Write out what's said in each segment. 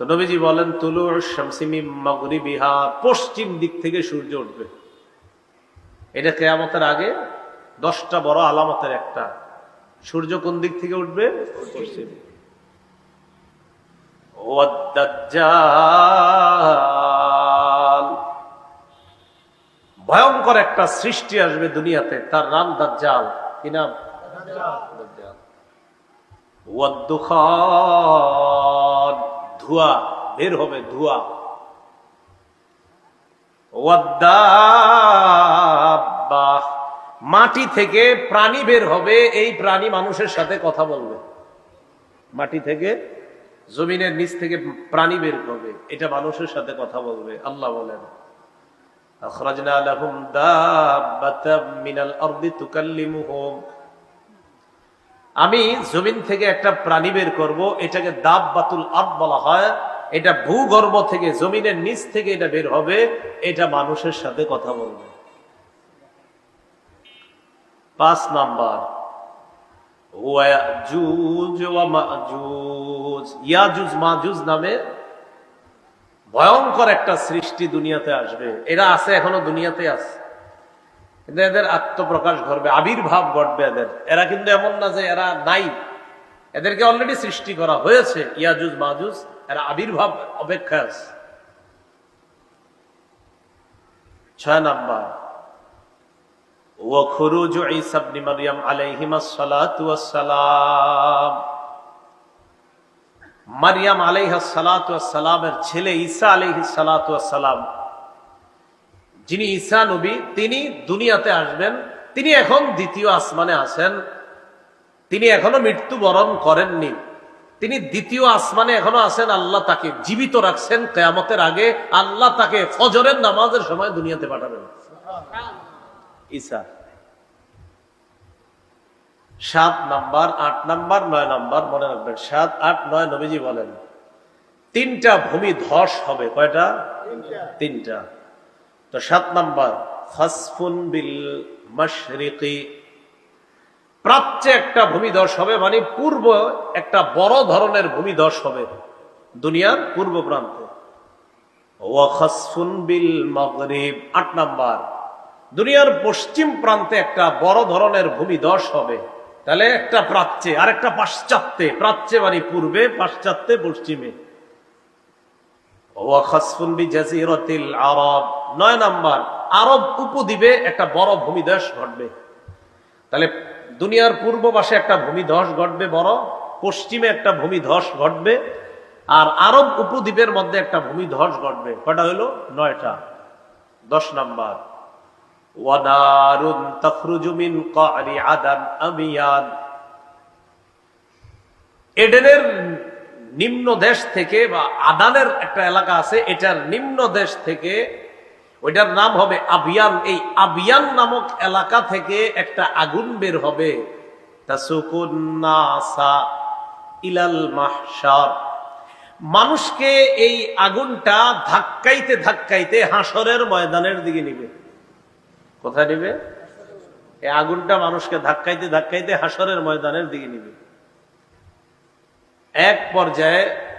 তো নবীজি বলেন তুলু শামসিমি মগরিবিহা পশ্চিম দিক থেকে সূর্য উঠবে। এটা কেয়ামতের আগে দশটা বড় আলামতের একটা। সূর্য কোন দিক থেকে উঠবে? ভয়ঙ্কর একটা সৃষ্টি আসবে দুনিয়াতে, তার নাম দাজ্জাল। কি নাম? দাজ্জাল। ধোয়া, বের হবে ধোয়া। মাটি থেকে প্রাণী বের হবে, এই প্রাণী মানুষের সাথে কথা বলবে। মাটি থেকে, জমিনের নিচ থেকে প্রাণী বের করবে এটা মানুষের সাথে কথা বলবে, আল্লাহ বলেন। আখরাজনা আলহুম দা মিনাল আরদি তুকাল্লিমুহুম আমি জমিন থেকে একটা প্রাণী বের করব, এটাকে দাব বাতুল আব বলা হয়। এটা ভূগর্ভ থেকে, জমিনের নিচ থেকে এটা বের হবে, এটা মানুষের সাথে কথা বলবে। পাঁচ নাম্বার। নামে ভয়ঙ্কর একটা সৃষ্টি দুনিয়াতে আসবে। এরা আছে, এখনও দুনিয়াতে আছে। কিন্তু এদের আত্মপ্রকাশ ঘটবে আবির্ভাব ঘটবে এদের এরা কিন্তু এমন না যে এরা নাই এদেরকে অলরেডি সৃষ্টি করা হয়েছে ইয়াজুজ মাজুজ এরা আবির্ভাব অপেক্ষায় আছে ছয় নাম্বার وخروج عيسى ابن مريم عليهما الصلاة والسلام মারিয়াম আলাইহা সালামের ছেলে ঈসা আলাইহি সালাম যিনি ঈসা নবী, তিনি দুনিয়াতে আসবেন, তিনি এখন দ্বিতীয় আসমানে আছেন। তিনি এখনও মৃত্যুবরণ করেননি। তিনি দ্বিতীয় আসমানে এখনও আছেন, আল্লাহ তাকে জীবিত রাখছেন কেয়ামতের আগে। আল্লাহ তাকে ফজরের নামাজের সময় দুনিয়াতে পাঠাবেন। ঈসা। সাত নাম্বার, আট নাম্বার, নয় নাম্বার, মনে রাখবেন। সাত, আট, নয়, নবীজি বলেন, তিনটা ভূমি ধস হবে। কয়টা? তিনটা। তো সাত নাম্বার, ফাসফুন বিল প্রাচ্যে একটা ভূমিধস হবে মানে পূর্ব একটা বড় ধরনের ভূমিধস হবে দুনিয়ার পূর্ব প্রান্তে। বিল আট নাম্বার, দুনিয়ার পশ্চিম প্রান্তে একটা বড় ধরনের ভূমিধস হবে। তাহলে একটা প্রাচ্যে আর একটা পাশ্চাত্যে। প্রাচ্যে মানে পূর্বে, পাশ্চাত্যে পশ্চিমে। ওয়াখাসফুন বি জাজিরাতিল আরব। নয় নাম্বার, আরব উপদ্বীপে একটা বড় ভূমিধস ঘটবে। তাহলে দুনিয়ার পূর্ব পাশে একটা ভূমিধস ঘটবে বড়, পশ্চিমে একটা ভূমিধস ঘটবে, আর আরব উপদ্বীপের মধ্যে একটা ভূমিধস ঘটবে। কটা হলো নয়টা। দশ নাম্বার আদান এডেনের নিম্ন দেশ থেকে বা আদানের একটা এলাকা আছে, এটার নিম্ন দেশ থেকে ওইটার নাম হবে আবিয়ান। এই আবিয়ান নামক এলাকা থেকে একটা আগুন বের হবে। ইলাল মানুষকে এই আগুনটা ধাক্কাইতে ধাক্কাইতে হাসরের ময়দানের দিকে নিবে। কোথায় নিবে? এই আগুনটা মানুষকে ধাক্কাইতে ধাক্কাইতে হাসরের ময়দানের দিকে নিবে। এক পর্যায়ে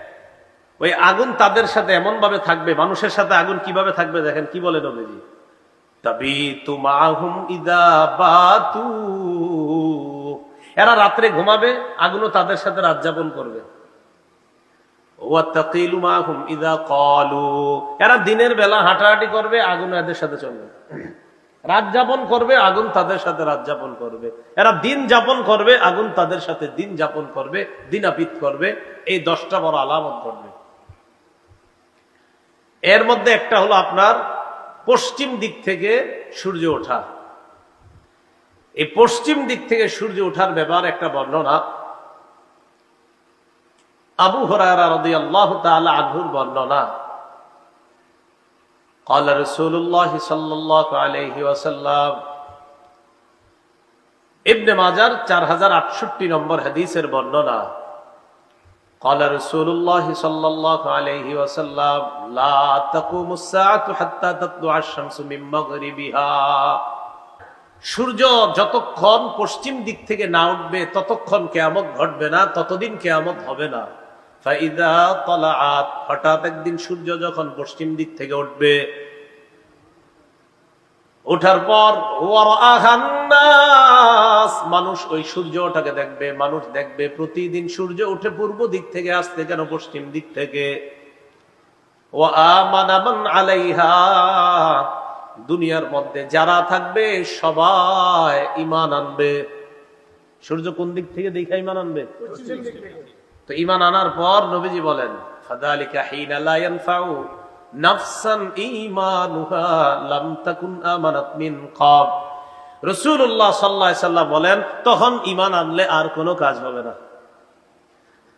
ওই আগুন তাদের সাথে এমন ভাবে থাকবে, মানুষের সাথে আগুন কীভাবে থাকবে দেখেন, কি বলে নবীজি? তবে এরা রাত্রে ঘুমাবে, আগুনও তাদের সাথে রাত যাপন করবে। এরা দিনের বেলা হাঁটাহাঁটি করবে আগুন এদের সাথে চলবে। রাত যাপন করবে, আগুন তাদের সাথে রাত যাপন করবে। এরা দিন যাপন করবে, আগুন তাদের সাথে দিন যাপন করবে দিনাপিত করবে। এই দশটা বড় আলামত ঘটবে এর মধ্যে একটা হলো আপনার পশ্চিম দিক থেকে সূর্য ওঠা এই পশ্চিম দিক থেকে সূর্য ওঠার ব্যাপার একটা বর্ণনা আবু হরারা রদি আল্লাহ আনহুর বর্ণনা قال رسول الله صلى الله عليه وسلم ইবনে মাজার চার হাজার আটষট্টি নম্বর হাদিসের বর্ণনা قال رسول الله صلى الله عليه وسلم لا تقوم الساعة حتى تطلع الشمس من مغربها সূর্য যতক্ষণ পশ্চিম দিক থেকে না উঠবে ততক্ষণ কেয়ামত ঘটবে না ততদিন কেয়ামত হবে না ফাইদা তলাআত হঠাৎ একদিন সূর্য যখন পশ্চিম দিক থেকে উঠবে ওঠার পর মানুষ ওই সূর্য ওটাকে দেখবে মানুষ দেখবে প্রতিদিন সূর্য উঠে পূর্ব দিক থেকে আসতে কেন পশ্চিম দিক থেকে? মান আলাইহা দুনিয়ার মধ্যে যারা থাকবে সবাই ইমান আনবে। সূর্য কোন দিক থেকে দেখা ইমান আনবে? তো ইমান আনার পর নবীজি বলেন ফাদালিকা হিনা নাফসান লাম তাকুন আমানাত মিন বলেন, তখন আনলে আর কোনো কাজ হবে না।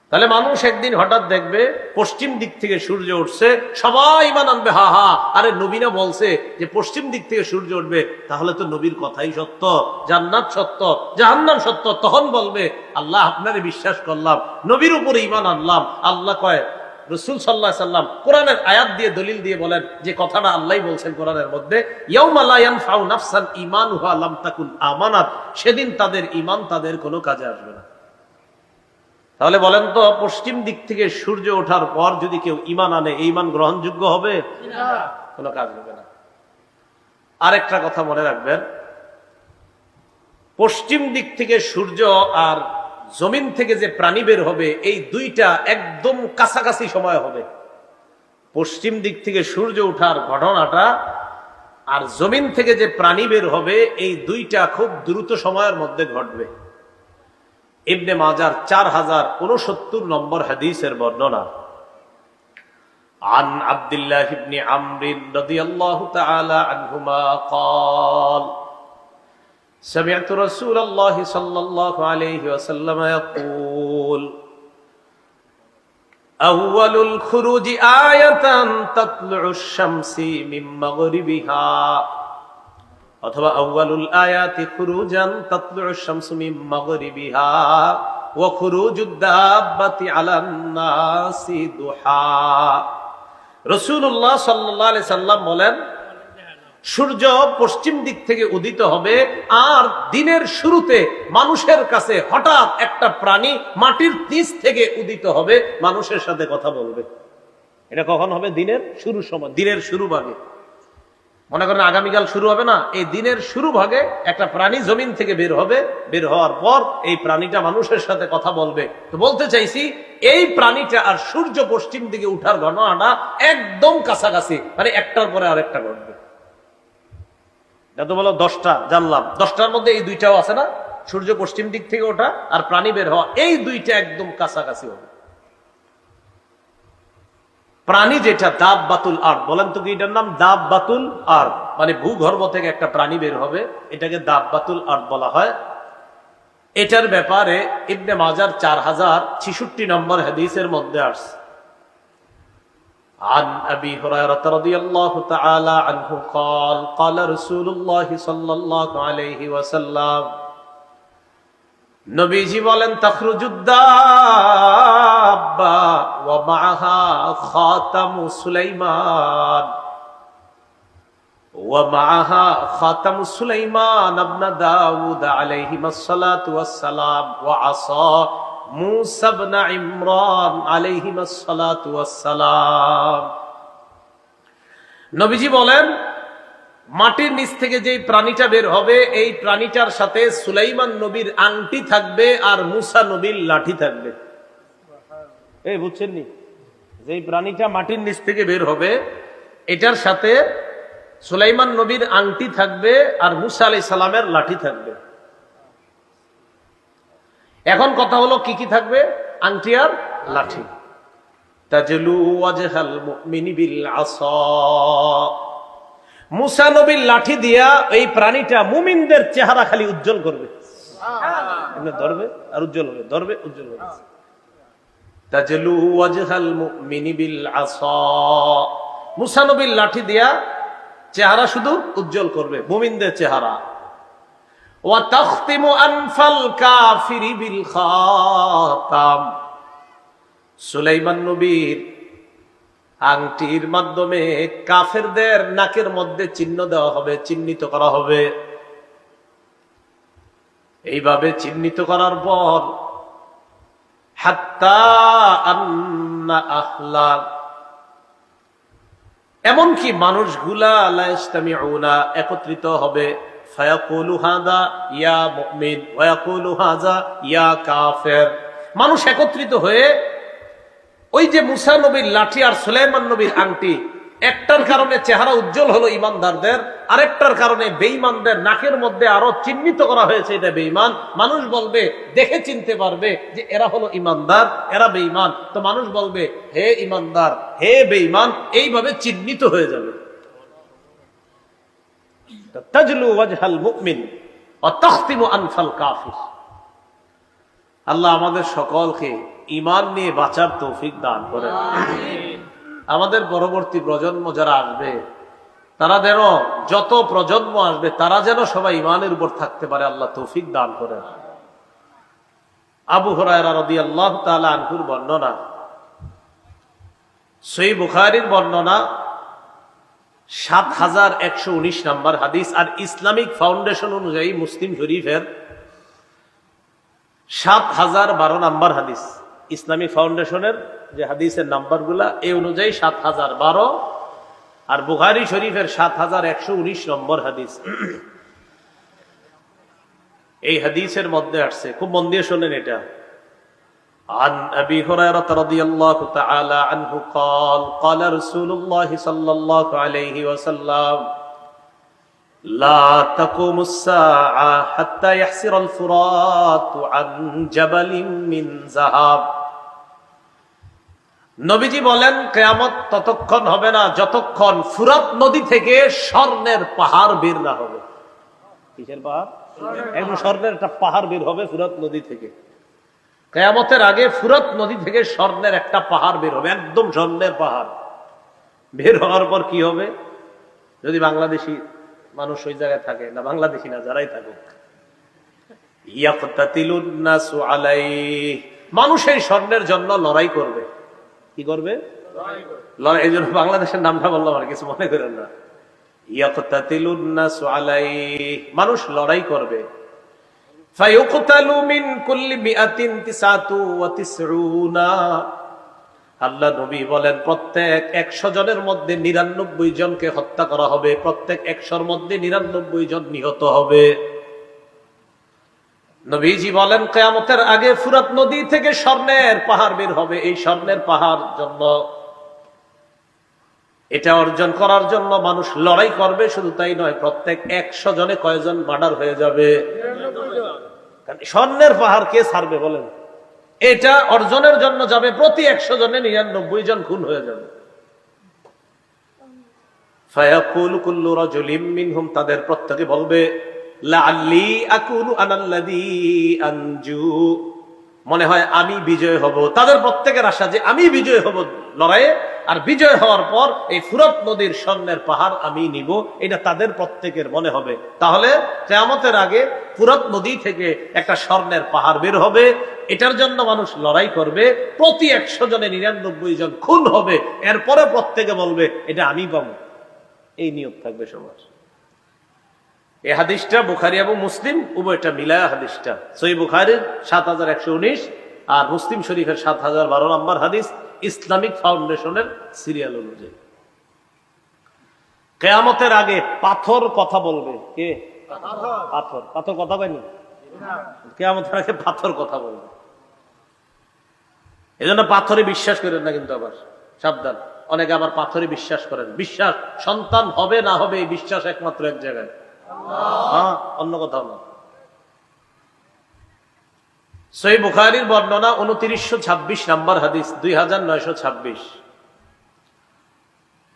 তাহলে মানুষ একদিন হঠাৎ দেখবে, পশ্চিম দিক থেকে সূর্য উঠছে, সবাই ইমান আনবে, হা হা। আরে নবীনা বলছে যে, পশ্চিম দিক থেকে সূর্য উঠবে, তাহলে তো নবীর কথাই সত্য, জান্নাত সত্য, জাহান্নাম সত্য। তখন বলবে, আল্লাহ আপনারে বিশ্বাস করলাম, নবীর উপরে ইমান আনলাম। আল্লাহ কয় রসুল সাল্লাহ সাল্লাম কোরআনের আয়াত দিয়ে দলিল দিয়ে বলেন যে কথাটা আল্লাহ বলছেন কোরআনের মধ্যে ইমান আমানাত সেদিন তাদের ইমান তাদের কোনো কাজে আসবে না। তাহলে বলেন তো পশ্চিম দিক থেকে সূর্য ওঠার পর যদি কেউ ইমান আনে এই ইমান গ্রহণযোগ্য হবে? কোনো কাজ হবে না। আরেকটা কথা মনে রাখবেন পশ্চিম দিক থেকে সূর্য আর জমিন থেকে যে প্রাণী বের হবে এই দুইটা একদম কাছাকাছি সময় হবে পশ্চিম দিক থেকে সূর্য ওঠার ঘটনাটা আর জমিন থেকে যে প্রাণী বের হবে এই দুইটা খুব দ্রুত সময়ের মধ্যে ঘটবে ইবনে মাজার চার হাজার উনসত্তর নম্বর হাদিসের বর্ণনা عن عبد الله بن عمرو رضي الله تعالى عنهما قال سمعت رسول الله صلى الله عليه وسلم يقول أول الخروج آية تطلع الشمس من مغربها অথবা আউয়ালুল আয়াতি খুরুজান তাতলু'ুশ শামসু মিন মাগরিবিহা ওয়া খুরুজুদ দাব্বাতি আলান নাসি দুহা রাসূলুল্লাহ সাল্লাল্লাহু আলাইহি সাল্লাম বলেন সূর্য পশ্চিম দিক থেকে উদিত হবে, আর দিনের শুরুতে মানুষের কাছে হঠাৎ একটা প্রাণী মাটির নিচ থেকে উদিত হবে, মানুষের সাথে কথা বলবে। এটা কখন হবে? দিনের শুরু সময়, দিনের শুরু ভাগে। মনে করেন আগামীকাল শুরু হবে না? এই দিনের শুরু ভাগে একটা প্রাণী জমিন থেকে বের হবে, বের হওয়ার পর এই প্রাণীটা মানুষের সাথে কথা বলবে। তো বলতে চাইছি, এই প্রাণীটা আর সূর্য পশ্চিম দিকে উঠার ঘটনাটা একদম কাছাকাছি মানে একটার পরে আরেকটা ঘটবে। এটা তো বলো দশটা, জানলাম। দশটার মধ্যে এই দুইটাও আছে না? সূর্য পশ্চিম দিক থেকে ওঠা আর প্রাণী বের হওয়া, এই দুইটা একদম কাছাকাছি হবে। প্রাণী যেটা দাব বাতুল আর বলেন তো কি এটার নাম? দাব বাতুল আর মানে ভূগর্ভ থেকে একটা প্রাণী বের হবে, এটাকে দাব বাতুল আর বলা হয়। এটার ব্যাপারে ইবনে মাজার চার হাজার ছিষট্টি নম্বর হাদিসের মধ্যে আসছে। عن أبي هريرة رضي الله تعالى عنه قال قال رسول الله صلى الله عليه وسلم নবীজি বলেন তখরুজুদ্দাব্বা ওয়া মাআহা খাতামু সুলাইমান ওয়া মাআহা খাতামু সুলাইমান ইবনে দাউদ আলাইহিমাস সালাতু ওয়াস সালাম ওয়া আসা মুসা ইবনে ইমরান আলাইহিমাস সালাতু ওয়াস সালাম নবীজি বলেন, মাটির নিচ থেকে যে প্রাণীটা বের হবে, এই প্রাণীটার সাথে সুলাইমান নবীর আংটি থাকবে আর মুসা নবীর লাঠি থাকবে। এই বুঝছেন নি যে প্রাণীটা মাটির নিচ থেকে বের হবে, এটার সাথে সুলাইমান নবীর আংটি থাকবে আর মুসা আলাই সালামের লাঠি থাকবে। এখন কথা হলো কি কি থাকবে? আংটি আর লাঠি। তাজলু ওয়াজহাল মুমিনি বিল আসা মুসা নবীর লাঠি দিয়া এই প্রাণীটা মুমিনদের চেহারা খালি উজ্জ্বল করবে। ধরবে আর উজ্জ্বল হবে ধরবে উজ্জ্বল হবে। তাজলু ওয়াজহাল মুমিনি বিল আসা মুসা নবীর লাঠি দিয়া চেহারা শুধু উজ্জ্বল করবে মুমিনদের চেহারা। আনফাল কাফিরি বিল খাতাম। সুলাইমান নবীর আংটির মাধ্যমে কাফেরদের নাকের মধ্যে চিহ্ন দেওয়া হবে, চিহ্নিত করা হবে। এইভাবে চিহ্নিত করার পর এমনকি মানুষগুলা একত্রিত হবে। মানুষ একত্রিত হয়ে ওই যে মুসা নবীর লাঠি আর সুলাইমান নবীর আংটি, একটার কারণে চেহারা উজ্জ্বল হলো ইমানদারদের, আরেকটার কারণে বেঈমানদের নাকের মধ্যে আরও চিহ্নিত করা হয়েছে এটা বেঈমান। মানুষ বলবে, দেখে চিনতে পারবে যে এরা হলো ইমানদার, এরা বেঈমান। তো মানুষ বলবে, হে ইমানদার, হে বেঈমান, এইভাবে চিহ্নিত হয়ে যাবে। তাজলু ওয়াজহাল মুমিন ওয়া আনফাল কাফির। আল্লাহ আমাদের সকলকে ইমান নিয়ে বাঁচার তৌফিক দান করেন। আমাদের পরবর্তী প্রজন্ম যারা আসবে তারা যেন যত প্রজন্ম আসবে তারা যেন সবাই ইমানের উপর থাকতে পারে আল্লাহ তৌফিক দান করেন। আবু হরায়রা রদি আল্লাহ তালা আনহুর বর্ণনা সেই বুখারির বর্ণনা সাত হাজার একশো উনিশ নম্বর হাদিস আর ইসলামিক ফাউন্ডেশন অনুযায়ী মুসলিম শরীফের সাত হাজার বারো নাম্বার হাদিস। ইসলামী ফাউন্ডেশনের যে হাদিসের নাম্বারগুলা এই অনুযায়ী সাত হাজার বারো আর বুখারি শরীফের সাত হাজার একশো উনিশ নম্বর হাদিস। এই হাদিসের মধ্যে আসছে। খুব মন দিয়ে শোনেন এটা। عن أبي هريرة رضي الله تعالى عنه قال قال رسول الله صلى الله عليه وسلم لا تقوم الساعة حتى يحسر الفرات عن جبل من ذهب নবীজি বলেন কেয়ামত ততক্ষণ হবে না যতক্ষণ ফুরাত নদী থেকে স্বর্ণের পাহাড় বের না হবে কিসের পাহাড় একদম স্বর্ণের একটা পাহাড় বের হবে ফুরাত নদী থেকে কেয়ামতের আগে ফুরত নদী থেকে স্বর্ণের একটা পাহাড় বের হবে, একদম স্বর্ণের পাহাড়। বের হওয়ার পর কি হবে? যদি বাংলাদেশি মানুষ ওই জায়গায় থাকে, না বাংলাদেশি না, যারাই থাকুক। মানুষ এই স্বর্ণের জন্য লড়াই করবে। কি করবে? এই জন্য বাংলাদেশের নামটা বললাম আর কিছু মনে করেন না। ইয়াকতাতিলুন্নাসু আলাইহি। মানুষ লড়াই করবে। আল্লাহ নবী বলেন, প্রত্যেক একশো জনের মধ্যে নিরানব্বই জনকে হত্যা করা হবে। প্রত্যেক একশোর মধ্যে নিরানব্বই জন নিহত হবে। নবীজি বলেন, কেয়ামতের আগে ফুরাত নদী থেকে স্বর্ণের পাহাড় বের হবে। এই স্বর্ণের পাহাড় জন্য এটা অর্জন করার জন্য মানুষ লড়াই করবে, শুধু তাই নয়, প্রত্যেক একশো জনে কয়জন মার্ডার হয়ে যাবে। স্বর্ণের পাহাড় কে ছাড়বে বলেন? এটা অর্জনের জন্য যাবে, প্রতি একশো জনে নিরানব্বই জন খুন হয়ে যাবে। তাদের প্রত্যেকে বলবে মনে হয় আমি বিজয় হব। তাদের প্রত্যেকের আশা যে আমি বিজয় হব লড়াইয়ে। আর বিজয় হওয়ার পর এই ফুরত নদীর স্বর্ণের পাহাড় আমি নিব। এটা তাদের প্রত্যেকের মনে হবে। তাহলে কেয়ামতের আগে ফুরত নদী থেকে একটা স্বর্ণের পাহাড় বের হবে। এটার জন্য মানুষ লড়াই করবে। প্রতি একশো জনে নিরানব্বই জন খুন হবে। এরপরে প্রত্যেকে বলবে, এটা আমি পাবো। এই নিয়োগ থাকবে সমাজ এই হাদিসটা বুখারি এবং মুসলিম, উভয়টা মিলায়া হাদিসটা। সই বুখারির সাত হাজার একশো উনিশ আর মুসলিম শরীফের সাত হাজার বারো নম্বর হাদিস ইসলামিক ফাউন্ডেশনের সিরিয়াল অনুযায়ী। কেয়ামতের আগে পাথর কথা বলবে। কে? পাথর। পাথর কথা কয়নি? কেয়ামতের আগে পাথর কথা বলবে। এজন্য পাথরে বিশ্বাস করেন না কিন্তু আবার। সাবধান। অনেকে আবার পাথরে বিশ্বাস করেন। বিশ্বাস সন্তান হবে না হবে এই বিশ্বাস একমাত্র এক জায়গায়। হ্যাঁ অন্য কোথাও না। সই বুখারির বর্ণনা উনত্রিশশো ছাব্বিশ নম্বর হাদিস দুই হাজার নয়শো ছাব্বিশ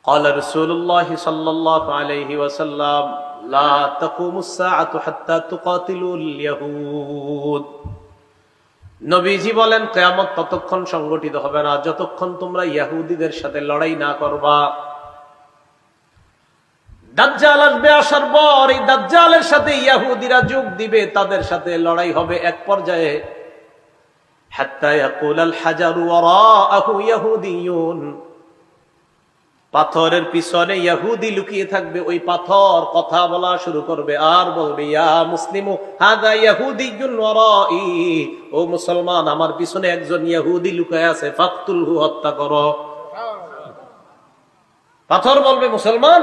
قال رسول الله صلى الله عليه وسلم لا تقوم الساعة حتى تقاتلوا اليهود নবীজি বলেন কেয়ামত ততক্ষণ সংগঠিত হবে না যতক্ষণ তোমরা ইয়াহুদিদের সাথে লড়াই না করবা দাজ্জাল আসবে আসার পর এই দাজ্জালের সাথে ইয়াহুদিরা যোগ দিবে তাদের সাথে লড়াই হবে এক পর্যায়ে পাথরের পিছনে ইয়াহুদি লুকিয়ে থাকবে, ওই পাথর কথা বলা শুরু করবে। আর বলবে, ইয়া মুসলিমু হাদা ইয়াহুদিয়ুন ওয়ারাই। ও মুসলমান, আমার পিছনে একজন ইয়াহুদি লুকায় আছে, ফাকতুলহু, হত্যা করো। পাথর বলবে, মুসলমান,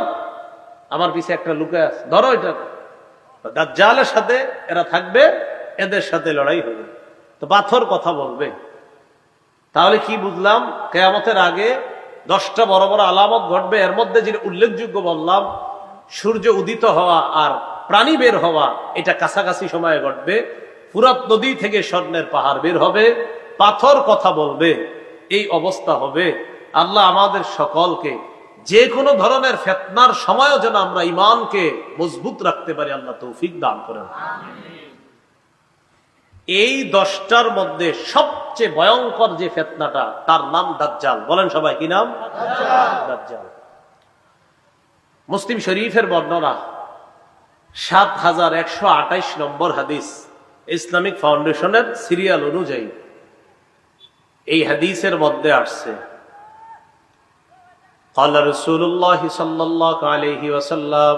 আমার পিছে একটা লুকায় আছে, ধরো এটা। দাজ্জালের সাথে এরা থাকবে, এদের সাথে লড়াই হবে। তো পাথর কথা বলবে। তাহলে কি বুঝলাম? কেয়ামতের আগে দশটা বড় বড় আলামত ঘটবে। এর মধ্যে যে উল্লেখযোগ্য বললাম, সূর্য উদিত হওয়া আর প্রাণী বের হওয়া, এটা কাছাকাছি সময়ে ঘটবে। ফুরাত নদী থেকে স্বর্ণের পাহাড় বের হবে। পাথর কথা বলবে। এই অবস্থা হবে। আল্লাহ আমাদের সকলকে যে কোনো ধরনের ফেতনার সময়ও যেন আমরা ইমানকে মজবুত রাখতে পারি, আল্লাহ তৌফিক দান করেন। এই দশটার মধ্যে সবচেয়ে ভয়ঙ্কর যে ফেতনাটা তার নাম দাজ্জাল বলেন সবাই কি নাম দাজ্জাল মুসলিম শরীফের বর্ণনা সাত হাজার একশো আঠাইশ নম্বর হাদিস ইসলামিক ফাউন্ডেশনের সিরিয়াল অনুযায়ী এই হাদিসের মধ্যে আসছে قال رسول الله صلى الله عليه وسلم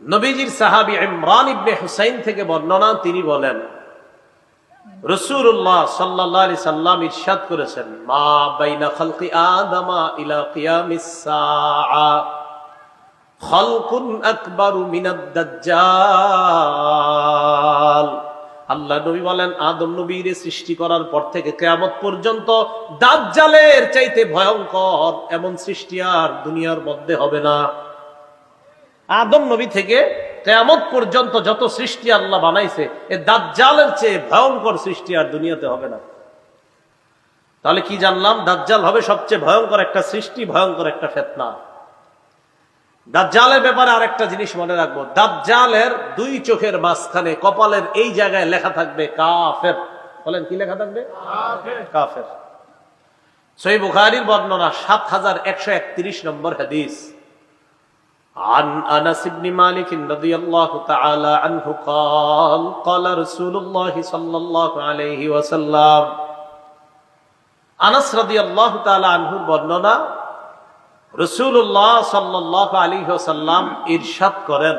নবীজির সাহাবী ইমরান ইবনে হুসাইন থেকে বর্ণনা তিনি বলেন রসুল্লাহ সাল্লাহ সাল্লাম করেছেন, মা বাইনা খালকি খালকুন মিনাদ দাজ্জাল। আল্লাহ নবী বলেন, আদম নবীর সৃষ্টি করার পর থেকে কেয়ামত পর্যন্ত দাজ্জালের চাইতে ভয়ঙ্কর এমন সৃষ্টি আর দুনিয়ার মধ্যে হবে না। আদম নবী থেকে কেয়ামত পর্যন্ত যত সৃষ্টি আল্লাহ বানাইছে এ দাজ্জালের চেয়ে ভয়ঙ্কর সৃষ্টি আর দুনিয়াতে হবে না। তাহলে কি জানলাম? দাজ্জাল হবে সবচেয়ে ভয়ঙ্কর একটা সৃষ্টি ভয়ঙ্কর একটা ফেতনা। দাজ্জালের ব্যাপারে আরেকটা জিনিস মনে রাখব। দাজ্জালের দুই চোখের মাঝখানে কপালের এই জায়গায় লেখা থাকবে কাফের। বলেন কি লেখা থাকবে? কাফের। সই বুখারির বর্ণনা সাত হাজার একশো একত্রিশ নম্বর হাদিস। عن انس بن مالك رضي الله تعالى عنه قال قال رسول الله صلى الله عليه وسلم আনাস রাদিয়াল্লাহু তাআলা আনহুর বর্ণনা রাসূলুল্লাহ সাল্লাল্লাহু আলাইহি ওয়াসাল্লাম ইরশাদ করেন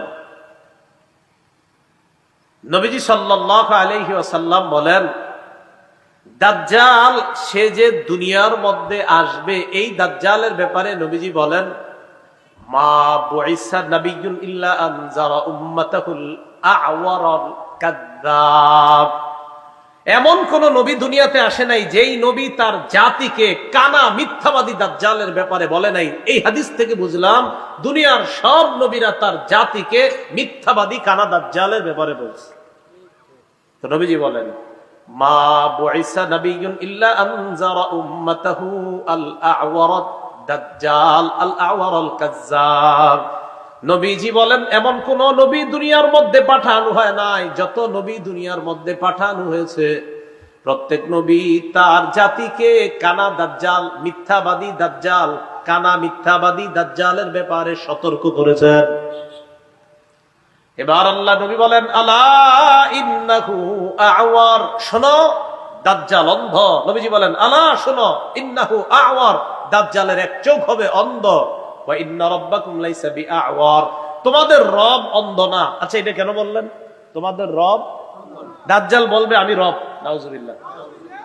নবীজি সাল্লাল্লাহু আলাইহি ওয়াসাল্লাম বলেন দাজ্জাল সে যে দুনিয়ার মধ্যে আসবে এই দাজ্জালের ব্যাপারে নবীজি বলেন এমন কোন নবী দুনিয়াতে আসে নাই, যেই নবী তার জাতিকে কানা মিথ্যাবাদী দাজ্জালের ব্যাপারে বলে নাই। এই হাদিস থেকে বুঝলাম, দুনিয়ার সব নবীরা তার জাতিকে মিথ্যাবাদী কানা দাজ্জালের ব্যাপারে বলছে। তো নবীজি বলেন, মা বুইসা নাবিয়্যুন ইল্লা আনজারা উম্মাতাহু আল আ'ওয়ারাত নবীজি বলেন, এমন কোন নবী দুনিয়ার মধ্যে পাঠানো হয় নাই। যত নবী দুনিয়ার মধ্যে পাঠানো হয়েছে, প্রত্যেক নবী তার জাতিকে কানা দাজ্জাল, মিথ্যাবাদী দাজ্জাল, কানা মিথ্যাবাদী দাজ্জালের ব্যাপারে সতর্ক করেছেন। এবার আল্লাহ নবী বলেন আওয়ার। শোনো, দাজ্জাল অন্ধ। নবীজি বলেন, আলা শোনো, ইন্নাহু আওয়ার। দাজ্জালের এক চোখ হবে অন্ধ। তোমাদের রব অন্ধ না। আচ্ছা এটা কেন বললেন? তোমাদের রব দাজ্জাল বলবে, আমি রব। নাউজুবিল্লাহ।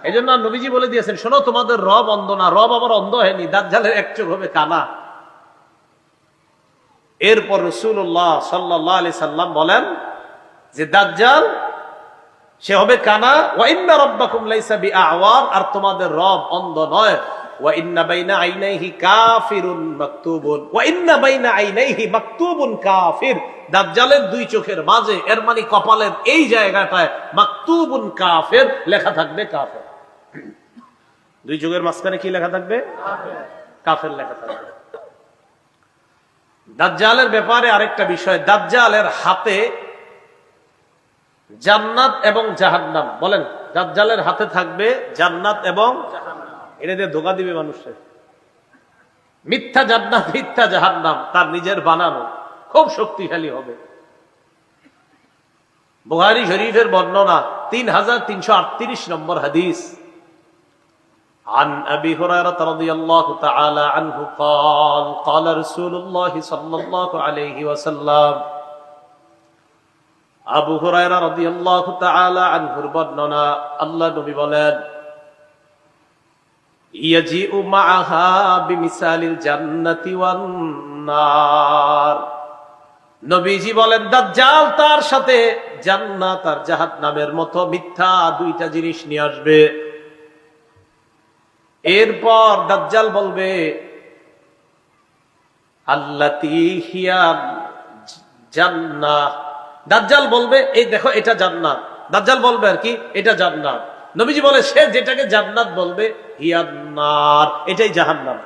এই জন্য নবীজি বলে দিয়েছেন, শোনো, তোমাদের রব অন্ধ না। রব আবার অন্ধ হয়নি, দাজ্জালের এক চোখ হবে কানা। এরপর রসুল্লাহ সাল্লাহ আলি সাল্লাম বলেন যে, দাজ্জাল, সে হবে কানা। ওয়াইন্না রব্বাকুম লাইসা বিআওয়ার। আর তোমাদের রব অন্ধ নয়। দাজ্জালের মানে কাফের লেখা থাকবে। দাজ্জালের ব্যাপারে আরেকটা বিষয়, দাজ্জালের হাতে জান্নাত এবং জাহান্নাম। বলেন, দাজ্জালের হাতে থাকবে জান্নাত এবং এটা দিয়ে ধোকা দিবে মানুষের মিথ্যা জান্নাত মিথ্যা জাহান্নাম তার নিজের বানানো খুব শক্তিশালী হবে বুহারি শরীফের বর্ণনা তিন হাজার তিনশো আটত্রিশ নম্বর হাদিস عن أبي هريرة رضي الله تعالى عنه قال قال رسول الله صلى الله عليه وسلم আবু হুরায়রা রাদিয়াল্লাহু তাআলা আনহুর বর্ণনা আল্লাহ নবী বলেন নবীজি বলেন, দাজ্জাল তার সাথে জান্নাত আর মতো মিথ্যা দুইটা জিনিস নিয়ে আসবে। এরপর দাজ্জাল বলবে, আল্লাতি জান্নাত দাজ্জাল বলবে, এই দেখো, এটা জান্নাত। দাজ্জাল বলবে আর কি, এটা জান্নাত। নবীজি বলে, সে যেটাকে জান্নাত বলবে হিয়ান্নার এটাই জাহান্নাম।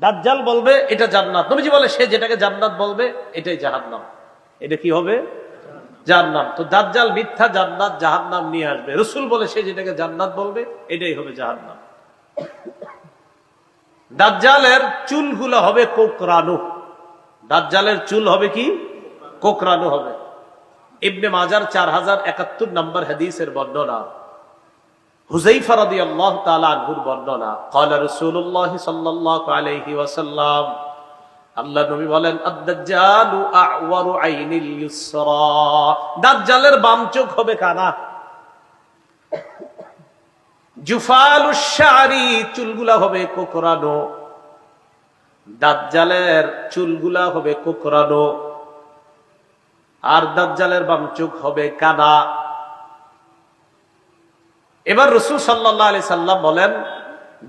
দাজ্জাল বলবে, এটা জান্নাত। নবীজি বলে, সে যেটাকে জান্নাত বলবে, এটাই জাহান্নাম। এটা কি হবে? জান্নাত তো দাজ্জাল মিথ্যা জান্নাত জাহান্নাম নিয়ে আসবে। রসুল বলে, সে যেটাকে জান্নাত বলবে, এটাই হবে জাহান্নাম। দাজ্জালের চুলগুলো হবে কোকরানু। দাজ্জালের চুল হবে কি? কোকরানু হবে। ইবনে মাজার চার হাজার একাত্তর নম্বর হাদিসের বর্ণনা। হুজাইফা রাদিয়াল্লাহু তাআলা আনহুর বর্ণনা ক্বালা সাল্লাল্লাহু আলাইহি ওয়াসাল্লাম। আল্লাহ নবী বলেন, আদ-দাজ্জালু আ'ওয়ারু আইনিল ইউসরা। দাজ্জালের বাম চোখ হবে কানা। জুফালু শারি, চুলগুলা হবে কোকরানো দাজ্জালের চুলগুলা হবে কোকরানো আর দাজ্জালের বাম চোখ হবে কানা। এবার রসুল সাল্লাহ আলি সাল্লাম বলেন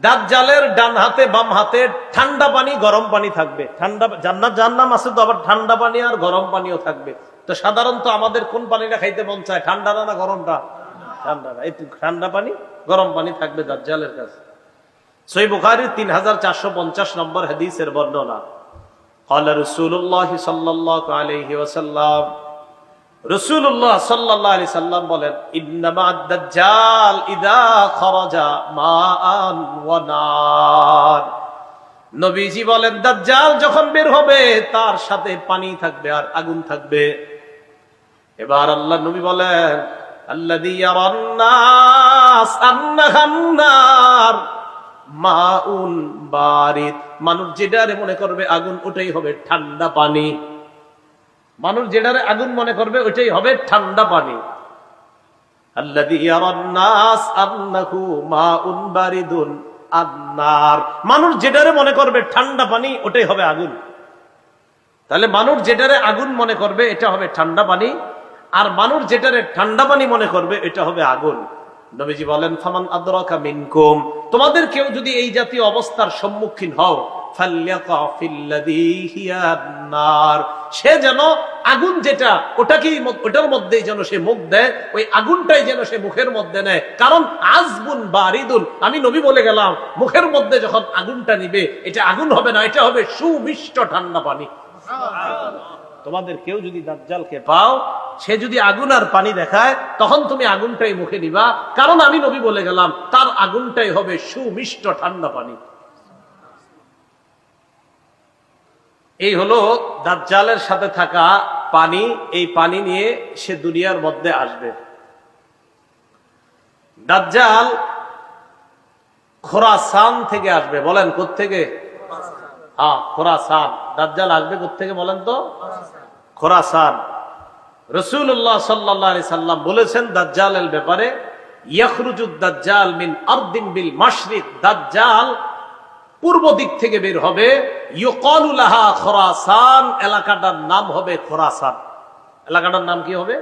দাজ্জালের ডান হাতে বাম হাতে ঠান্ডা পানি গরম পানি থাকবে ঠান্ডা জান্নাত জান্নাম আছে তো আবার ঠান্ডা পানি আর গরম পানিও থাকবে তো সাধারণত আমাদের কোন পানিটা খাইতে মন চায় ঠান্ডা না গরমটা ঠান্ডা না এই ঠান্ডা পানি গরম পানি থাকবে দাজ্জালের কাছে সই বুখারির তিন হাজার চারশো পঞ্চাশ নম্বর হাদিসের বর্ণনা قال رسول الله صلى الله عليه وسلم রসুল্লাহ সাল্লাহ আলি সাল্লাম বলেন, ইন্নামা দাজ্জাল ইদা খরজা মা নবীজি বলেন, দাজ্জাল যখন বের হবে, তার সাথে পানি থাকবে আর আগুন থাকবে। এবার আল্লাহ নবী বলেন মানুষ যেটারে মনে করবে, আগুন ওটাই হবে ঠান্ডা পানি। মানুষ যেটারে আগুন মনে করবে, ওইটাই হবে ঠান্ডা পানি। মানুষ যেটারে মনে করবে ঠান্ডা পানি, ওটাই হবে আগুন। তাহলে মানুষ যেটারে আগুন মনে করবে, এটা হবে ঠান্ডা পানি। আর মানুষ যেটারে ঠান্ডা পানি মনে করবে, এটা হবে আগুন। নবীজি বলেন, ফামান আদরাকা মিনকুম। তোমাদের কেউ যদি এই জাতীয় অবস্থার সম্মুখীন হও সে যেন আগুন যেটা, ওটাকেই ওটার মধ্যেই যেন সে মুখ দেয়, ওই আগুনটাই যেন সে মুখের মধ্যে নেয়। কারণ আজবুন বারিদুন, আমি নবী বলে গেলাম, মুখের মধ্যে যখন আগুনটা নিবে, এটা আগুন হবে না, এটা হবে সুমিষ্ট ঠান্ডা পানি। তোমাদের কেউ যদি দাজ্জালকে পাও, সে যদি আগুন আর পানি দেখায়, তখন তুমি আগুনটাই মুখে নিবা। কারণ আমি নবী বলে গেলাম, তার আগুনটাই হবে সুমিষ্ট ঠান্ডা পানি। এই হলো দাজ্জালের সাথে থাকা পানি, এই পানি নিয়ে সে দুনিয়ার মধ্যে আসবে। দাজ্জাল খোরাসান থেকে আসবে। বলেন, কোত্থেকে? হ্যাঁ খোরাসান। দাজ্জাল আসবে কোত্থেকে বলেন তো? খোরাসান। রসুল্লাহ সাল্লাহ সাল্লাম বলেছেন, দাজ্জালের ব্যাপারে, ইয়াখরুজুদ দাজ্জাল মিন আরদিন বিল মাশরিক। দাজ্জাল পূর্ব দিক থেকে বের হবে। ইউকালুলাহা খোরাসান, এলাকাটার নাম হবে খোরাসান। এলাকাটার নাম কি হবে?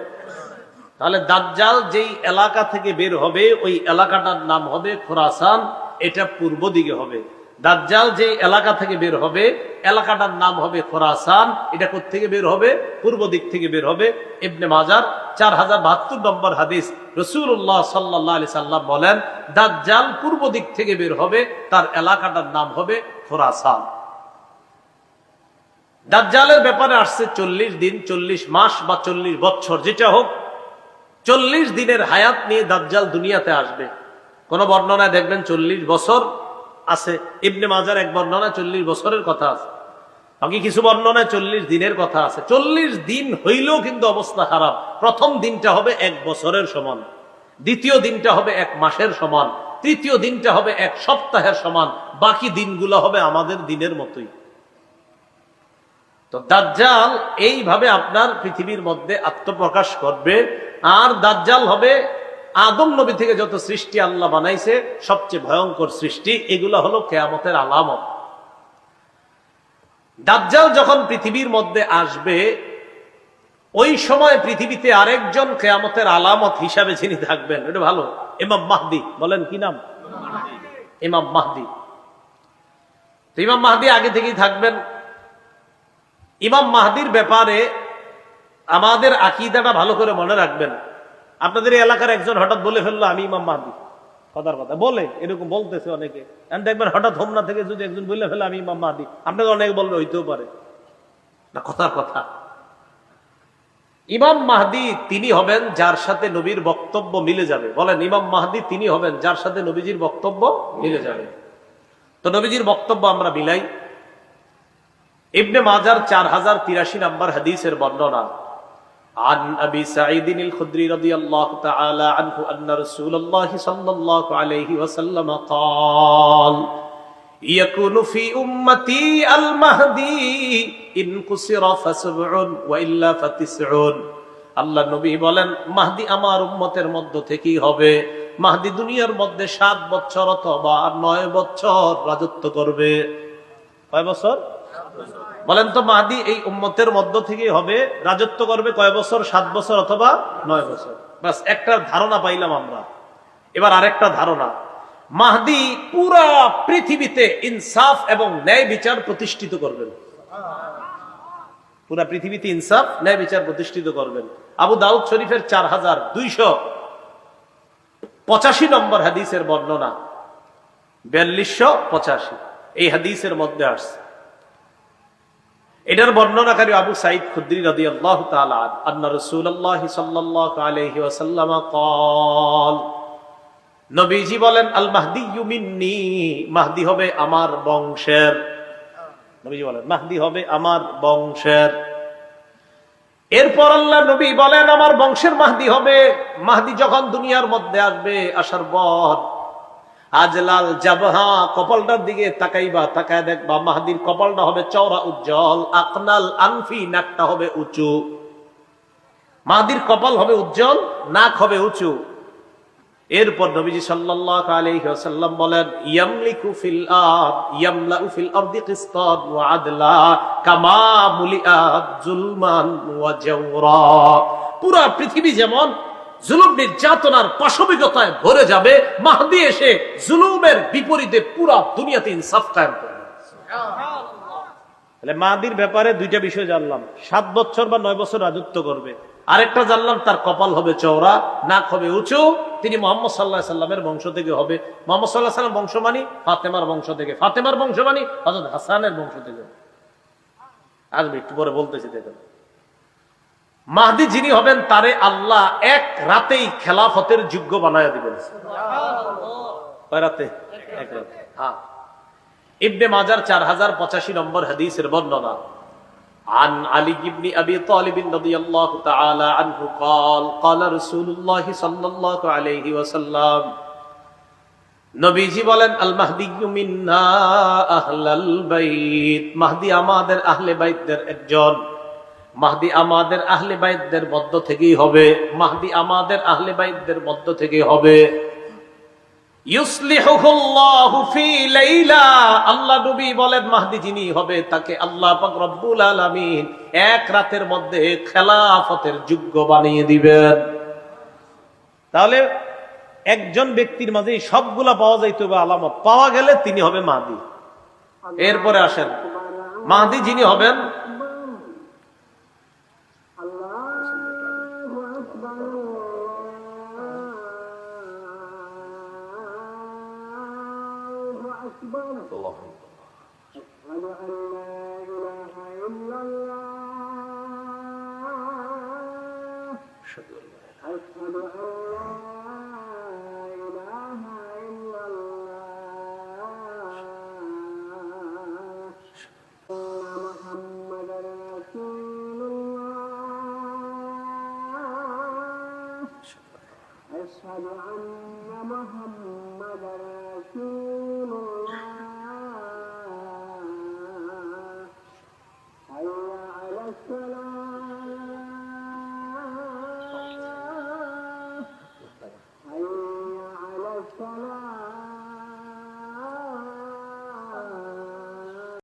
তাহলে দাজ্জাল যেই এলাকা থেকে বের হবে, ওই এলাকাটার নাম হবে খোরাসান। এটা পূর্ব দিকে হবে। দাজ্জাল যে এলাকা থেকে বের হবে, এলাকাটার নাম হবে খোরাসান, এটা থেকে বের হবে? পূর্ব দিক থেকে বের হবে। ইবনে মাজার চার হাজার বাহাত্তর নম্বর হাদিস রসুল্লাহ সাল্লাহ আলি সাল্লাম বলেন, দাজ্জাল পূর্ব দিক থেকে বের হবে, তার এলাকাটার নাম হবে খোরাসান। দাজ্জালের ব্যাপারে আসছে চল্লিশ দিন, চল্লিশ মাস বা চল্লিশ বছর, যেটা হোক, চল্লিশ দিনের হায়াত নিয়ে দাজ্জাল দুনিয়াতে আসবে। কোন বর্ণনায় দেখবেন চল্লিশ বছর আছে। ইবনে মাজার এক বর্ণনা চল্লিশ বছরের কথা আছে। বাকি কিছু বর্ণনায় চল্লিশ দিনের কথা আছে। চল্লিশ দিন হইলেও কিন্তু অবস্থা খারাপ। প্রথম দিনটা হবে এক বছরের সমান। দ্বিতীয় দিনটা হবে এক মাসের সমান। তৃতীয় দিনটা হবে এক সপ্তাহের সমান। বাকি দিনগুলো হবে আমাদের দিনের মতোই। তো দাজ্জাল এইভাবে আপনার পৃথিবীর মধ্যে আত্মপ্রকাশ করবে। আর দাজ্জাল হবে আদম নবী থেকে যত সৃষ্টি আল্লাহ বানাইছে, সবচেয়ে ভয়ঙ্কর সৃষ্টি এগুলো হলো কেয়ামতের আলামত। দাজ্জাল যখন পৃথিবীর মধ্যে আসবে, ওই সময় পৃথিবীতে আরেকজন কেয়ামতের আলামত হিসাবে যিনি থাকবেন, এটা ভালো। ইমাম মাহদি, বলেন কি নাম? ইমাম মাহদি। তো ইমাম মাহদি আগে থেকেই থাকবেন। ইমাম মাহদির ব্যাপারে আমাদের আকিদাটা ভালো করে মনে রাখবেন। আপনাদের এলাকার একজন হঠাৎ বলে ফেলল, আমি ইমাম মাহদি। কথার কথা। বলে, এরকম বলতেছে অনেকে। দেখবেন হঠাৎ হোমনা থেকে যদি একজন বলে ফেলে, আমি ইমাম মাহদি। আপনাকে অনেকে বলবে হইতেও পারে। না, কথার কথা। ইমাম মাহদি তিনি হবেন যার সাথে নবীর বক্তব্য মিলে যাবে। বলেন, ইমাম মাহাদি তিনি হবেন যার সাথে নবীজির বক্তব্য মিলে যাবে। তো নবীজির বক্তব্য আমরা মিলাই। ইবনে মাজার চার হাজার তিরাশি নম্বর হাদিসের বর্ণনা। عن أبي سعيد الخدري رضي الله تعالى عنه أن رسول الله صلى الله عليه وسلم قال يكون في أمتي المهدي إن قصر فسبع وإلا فتسع আল্লাহ নবী বলেন মাহদি আমার উম্মতের মধ্য থেকেই হবে মাহদি দুনিয়ার মধ্যে সাত বছর অথবা নয় বছর রাজত্ব করবে কয় বছর বলেন তো মাহাদি এই উম্মতের মধ্য থেকে হবে রাজত্ব করবে কয় বছর? সাত বছর অথবা নয় বছর? বাস, একটা ধারণা পাইলাম আমরা। এবার আরেকটা ধারণা। মাহদি পুরা পৃথিবীতে ইনসাফ এবং ন্যায় বিচার প্রতিষ্ঠিত করবেন। পুরা পৃথিবীতে ইনসাফ, ন্যায় বিচার প্রতিষ্ঠিত করবেন। আবু দাউদ শরীফের চার হাজার দুইশো পঁচাশি নম্বর হাদিসের বর্ণনা। বিয়াল্লিশশো পঁচাশি। এই হাদিসের মধ্যে আসছে। এটার বর্ণনাকারী আবু সাইদ খুদ্রি রাদি আল্লাহ আন্না রসুল্লাহ সাল্লাহ আলহি ওয়াসাল্লাম কল নবীজি বলেন, আল মাহদি ইউমিন্নি মাহদি হবে আমার বংশের। নবীজি বলেন, মাহদি হবে আমার বংশের। এরপর আল্লাহ নবী বলেন, আমার বংশের মাহদি হবে। মাহদি যখন দুনিয়ার মধ্যে আসবে, আসার পর আজলাল জাবহা, কপালটার দিকে তাকাইবা, তাকায় দেখবা মাহাদির কপালটা হবে চওড়া, উজ্জ্বল, আকনাল, আনফি, নাকটা হবে উঁচু। মাহাদির কপাল হবে উজ্জ্বল, নাক হবে উঁচু। এরপর নবীজি সাল্লাল্লাহু আলাইহি ওয়াসাল্লাম বলেন, ইয়ামলিকু ফিল আরদ, ইয়ামলাউ ফিল আরদি কিসতান ওয়া আদলা কামা মুলিআত জুলমান ওয়া জাওরা। পুরা পৃথিবী যেমন জুলুম নির্যাতনার পাশবিকতায় ভরে যাবে মাহদি এসে জুলুমের বিপরীতে পুরা দুনিয়াতে ইনসাফ কায়েম করবে। তাহলে মাহাদির ব্যাপারে দুইটা বিষয় জানলাম। সাত বছর বা নয় বছর রাজত্ব করবে। আরেকটা জানলাম তার কপাল হবে চওড়া নাক হবে উঁচু। তিনি মোহাম্মদ সাল্লাহ সাল্লামের বংশ থেকে হবে। মোহাম্মদ সাল্লাহ সাল্লাম বংশ মানি? ফাতেমার বংশ থেকে। ফাতেমার বংশ মানি? হজরত হাসানের বংশ থেকে। আসবে একটু পরে বলতেছি দেখেন। মাহদি যিনি হবেন তারে আল্লাহ এক রাতেই খেলাফতের যোগ্য বানায় দিবেন কয় রাতে এক রাতে হ্যাঁ ইবনে মাজার চার হাজার পঁচাশি নম্বর হাদিসের বর্ণনা عن علي بن ابي طالب رضي الله تعالى عنه قال قال رسول الله صلى الله عليه وسلم নবীজি বলেন আল মাহদি মিন্না আহলাল বাইত মাহদি আমাদের আহলে বাইতদের একজন মাহদি আমাদের আহলে বাইতদের মধ্য থেকেই হবে। মাহদি আমাদের আহলে বাইতদের মধ্য থেকে হবে। বলেন, মাহদি যিনি হবে, তাকে আল্লাহ এক রাতের মধ্যে খেলাফতের যোগ্য বানিয়ে দিবেন। তাহলে একজন ব্যক্তির মাঝে সবগুলা পাওয়া যাইতে হবে আলামত। পাওয়া গেলে তিনি হবে মাহদি। এরপরে আসেন। মাহদি যিনি হবেন أكبر. الله. أشهد